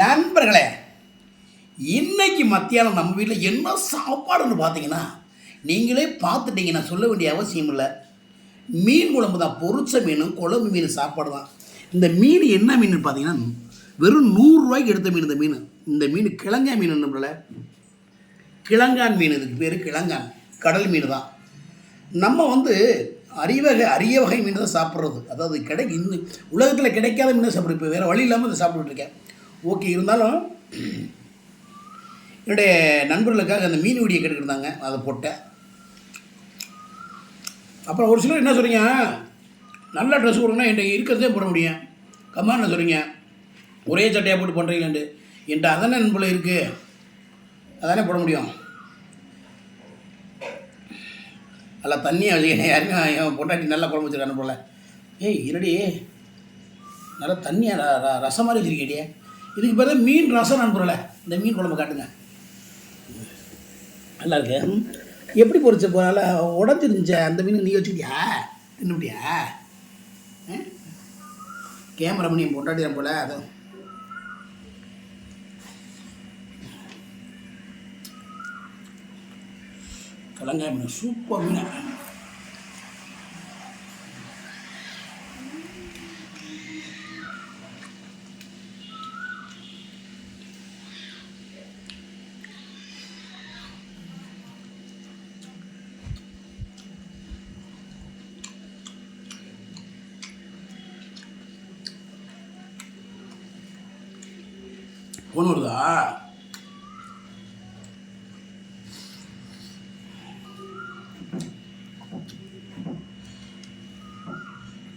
நண்பர்களே இன்னைக்கு மத்தியானம் நம்ம வீட்டில் என்ன சாப்பாடுன்னு பார்த்தீங்கன்னா நீங்களே பார்த்துட்டீங்க நான் சொல்ல வேண்டிய அவசியம் இல்லை. மீன் குழம்பு தான் பொரிச்ச மீனும் குழம்பு மீன் சாப்பாடு தான். இந்த மீன் என்ன மீன் பார்த்தீங்கன்னா வெறும் நூறுரூவாய்க்கு எடுத்த மீன் இந்த மீன். இந்த மீன் கிழங்கா மீன் நம்மள கிழங்கான் மீன் இதுக்கு பேர் கிழங்கான். கடல் மீன் தான். நம்ம வந்து அரியவகை அரிய வகை மீன் தான் சாப்பிட்றது. அதாவது கிடை இந்த உலகத்தில் கிடைக்காத மீன் சாப்பிட்றது. இப்போ வேறு வழி இல்லாமல் இதை சாப்பிட்டுருக்கேன் ஓகே இருந்தாலும் என்னுடைய நண்பர்களுக்காக அந்த மீன் வீடியோ கேட்டுக்கிட்டாங்க அதை போட்டேன். அப்புறம் ஒரு சிலர் என்ன சொல்கிறீங்க நல்ல ட்ரெஸ் கொடுங்கன்னா என்கிட்ட இருக்கிறதே போட முடியும். கம்மா என்ன சொல்கிறீங்க ஒரே சட்டையாக போட்டு பண்ணுறீங்களேண்டு என்கிட்ட அதானே நண்பில் இருக்குது அதானே போட முடியும். நல்லா தண்ணியாக வச்சுக்கணும் யாருமே என் நல்லா குழம்பு வச்சுருக்கான போல ஏய் இரடி நல்லா தண்ணியாக ர- ர- ரசம் மாதிரி வச்சுருக்கேடியே இதுக்கு தான் மீன் ரசம் நண்பர்களே. இந்த மீன் குழம்பு காட்டுங்க. நல்லா இருக்கு. எப்படி பொரிச்ச போனால உடஞ்சிருந்துச்ச அந்த மீன் நீ வச்சுக்கிட்டியா? தின்னுட்டியா கேமரா பண்ணி என் பொண்டாட்டி தான் போல அது. கலங்காய் மீன் சூப்பர் மீன். ஃபோன் வருதா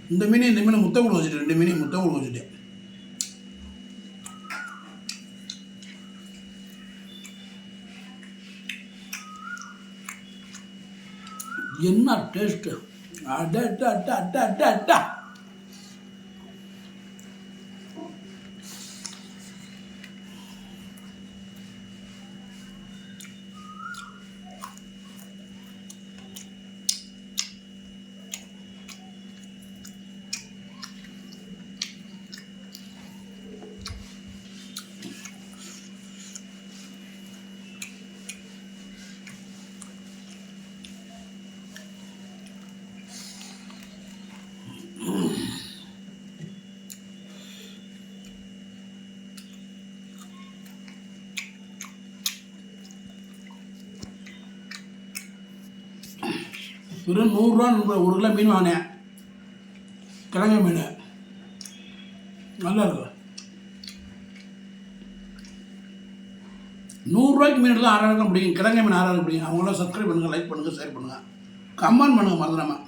இந்த மீன் இந்த மீன் முத்தம் கூட வச்சுட்டு ரெண்டு மீனையும் முத்தம் கூட வச்சுட்டேன். என்ன டேஸ்ட்டு அட அட அட்டா அட அட அட்டா வெறும் நூறுரூவா ஒரு கிலோ மீன் வாங்கினேன். கிழங்கு மீன். நல்லா இருக்கும். நூறுரூவாய்க்கு மீன் தான் ஆறாயிரம் பிடிக்கும். கிழங்கு மீன் ஆறாயிரம் பிடிக்கும். அவங்களாம் சப்ஸ்கிரைப் பண்ணுங்கள் லைக் பண்ணுங்கள் ஷேர் பண்ணுங்கள் கமெண்ட் பண்ணுங்கள் மறந்துடாமல்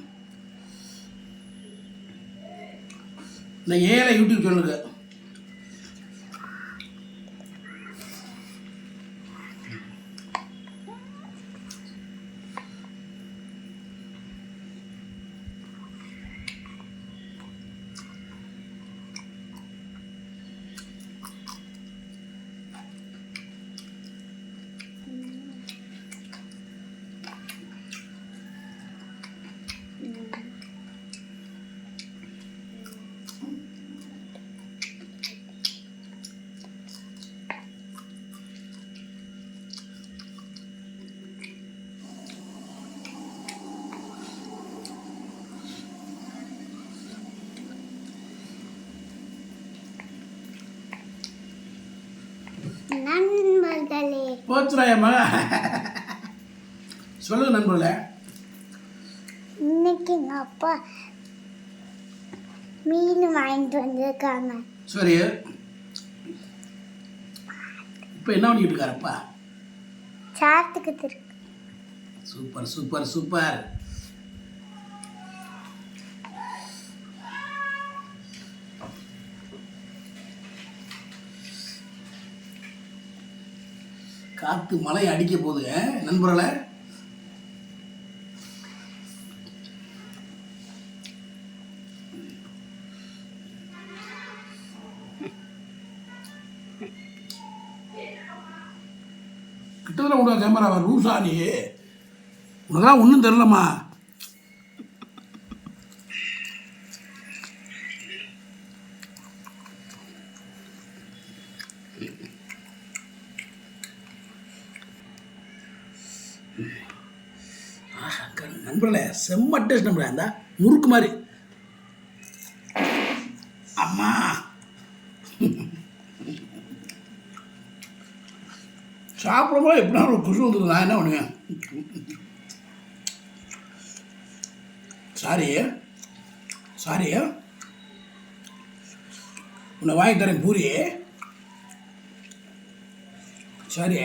இந்த ஏழை யூடியூப் சேனலுக்கு நண்பர்களே போச்சுராயம்மா சொல்லுங்க நண்பர்களே. இன்னைக்கு எங்க அப்பா மீன் வாங்கிட்டு வந்திருக்காங்க. சரி. இப்போ என்ன பண்ணிட்டு இருக்காரப்பா சாத்துக்கு திரு சூப்பர் சூப்பர் சூப்பர். காத்து மழை அடிக்க போகுது. நண்பர்களை. கிட்டத்தில் விடுவா கேமரா லூசா நீ. உனக்கெல்லாம் ஒன்றும் தெரிலம்மா க- செம்ம டேஸ்ட் நண்பர்களே அந்த முறுக்கு மாதிரி. அம்மா. சாப்பிடும்போது எப்படின்னா ஒரு குஷி வந்துடும் நான் என்ன பண்ணுவேன்? சாரி. சாரி. உன்னை வாங்கி தரேன் பூரி. சாரி.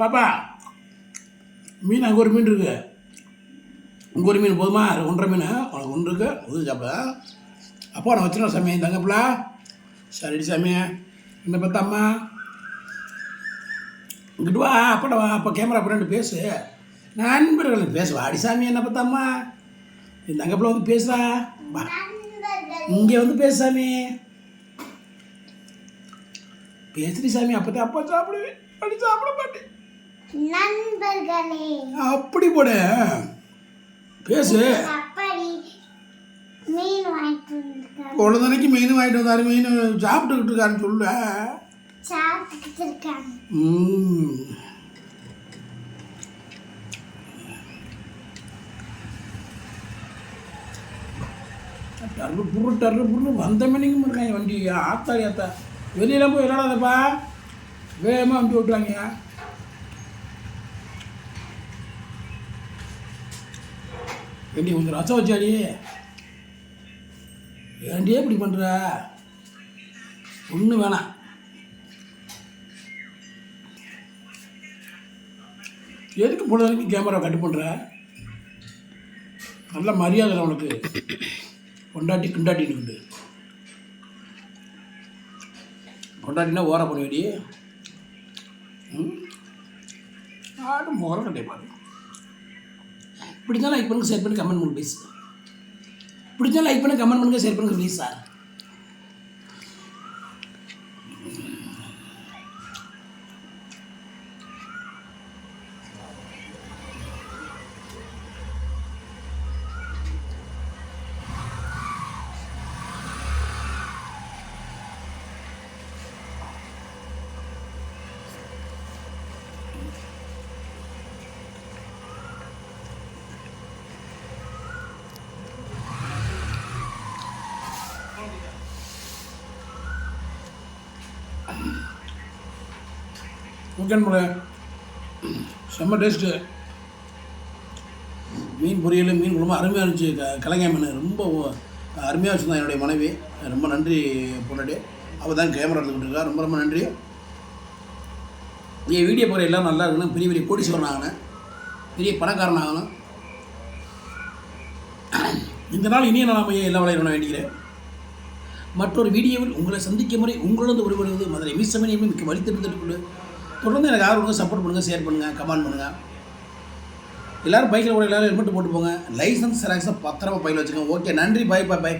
பாப்பா மீன் அங்கே ஒரு மீன் இருக்கு. இங்கே ஒரு மீன் போதுமா? ஒன்றரை மீன். உனக்கு ஒன்று இருக்கு. உதவி சாப்பிட. அப்போ நான் வச்சுருவோம் சாமி தங்கப்பில சரிடி சாமி. என்ன பார்த்தா அம்மா? இங்கிட்டு வா. அப்பட வா. அப்போ கேமரா பின்னாடி பேசு. நண்பர்கள் பேசு. வாடி சாமி என்ன பார்த்தாம்மா என் தங்கப்பில் வந்து பேசுறா. வா. இங்கே வந்து பேசு சாமி. பேசுடி சாமி. அப்போ தான் அப்பா சாப்பிடுவேன். அப்படி சாப்பிட மாட்டேன். நண்பர்களே. அப்படி போடு. பேசு. வந்திருக்காங்க குழந்தைக்கு மீன் வாங்கிட்டு வந்தாரு. மீன் சாப்பிட்டுக்கிட்டு இருக்காருன்னு சொல்ல. சாப்பிட்டுக்கிட்டு இருக்காங்க. டர்ரு புரு டர்ரு புரு வந்த மணிக்கு இருக்காங்க. வண்டி ஆத்தாடி ஆத்தா வெளியில போய் விளாடாதப்பா வேகமாக வண்டி ஓட்டுவாங்க. ஏண்டி கொஞ்சம் ரசம் வச்சாடி? ஏண்டியே இப்படி பண்ணுற ஒன்றும் வேணாம். எதுக்கு பொழுதுக்கு கேமரா கட்டு பண்ணுற நல்ல மரியாதை உனக்கு. கொண்டாட்டி கிண்டாட்டின்னு கொண்டாட்டினா ஓர பண்ணுவேடி. ம்? ஆடும் மோர கட்டை பிடிச்சா லைக் பண்ணுங்கள் ஷேர் பண்ணி கமெண்ட் பண்ணுங்க ப்ளீஸ் பிடிச்சா லைக் பண்ணுங்கள் கமெண்ட் பண்ணுங்கள் ஷேர் பண்ணுங்கள் ப்ளீஸ் சார் சிக்கன் முறை. செம்ம டேஸ்ட்டு மீன் பொரியல் மீன் குழம்பு அருமையாக இருந்துச்சு. க கலைஞர் மீன் ரொம்ப அருமையாக வச்சுருந்தான் என்னுடைய மனைவி. ரொம்ப நன்றி பொண்டாட்டி. அவள் தான் கேமரா எடுத்துக்கிட்டு இருக்கா. ரொம்ப ரொம்ப நன்றி. என் வீடியோ போகிற எல்லாம் நல்லா இருக்கணும் பெரிய பெரிய கோடீஸ்வரன் ஆகணும். பெரிய பணக்காரன் ஆகணும். இந்த நாள் இனிய நாளாமையை எல்லா வளையணும் வேண்டிக்கிறேன். மற்றொரு வீடியோவில் உங்களை சந்திக்கும் முறை உங்களது ஒருவருவது மதுரை. மீசமணியமே மிக்க வழித்திருந்துட்டு தொடர்ந்து எனக்கு ஆர்வம் சப்போர்ட் பண்ணுங்கள் ஷேர் பண்ணுங்கள் கமெண்ட் பண்ணுங்கள் எல்லோரும் பைக்கில் கூட எல்லோரும் ஹெல்மெட் போட்டு போங்க. லைசன்ஸ் ஜெராக்ஸை பத்திரமா பையில் வச்சுக்கோங்க. ஓகே நன்றி பை பை பை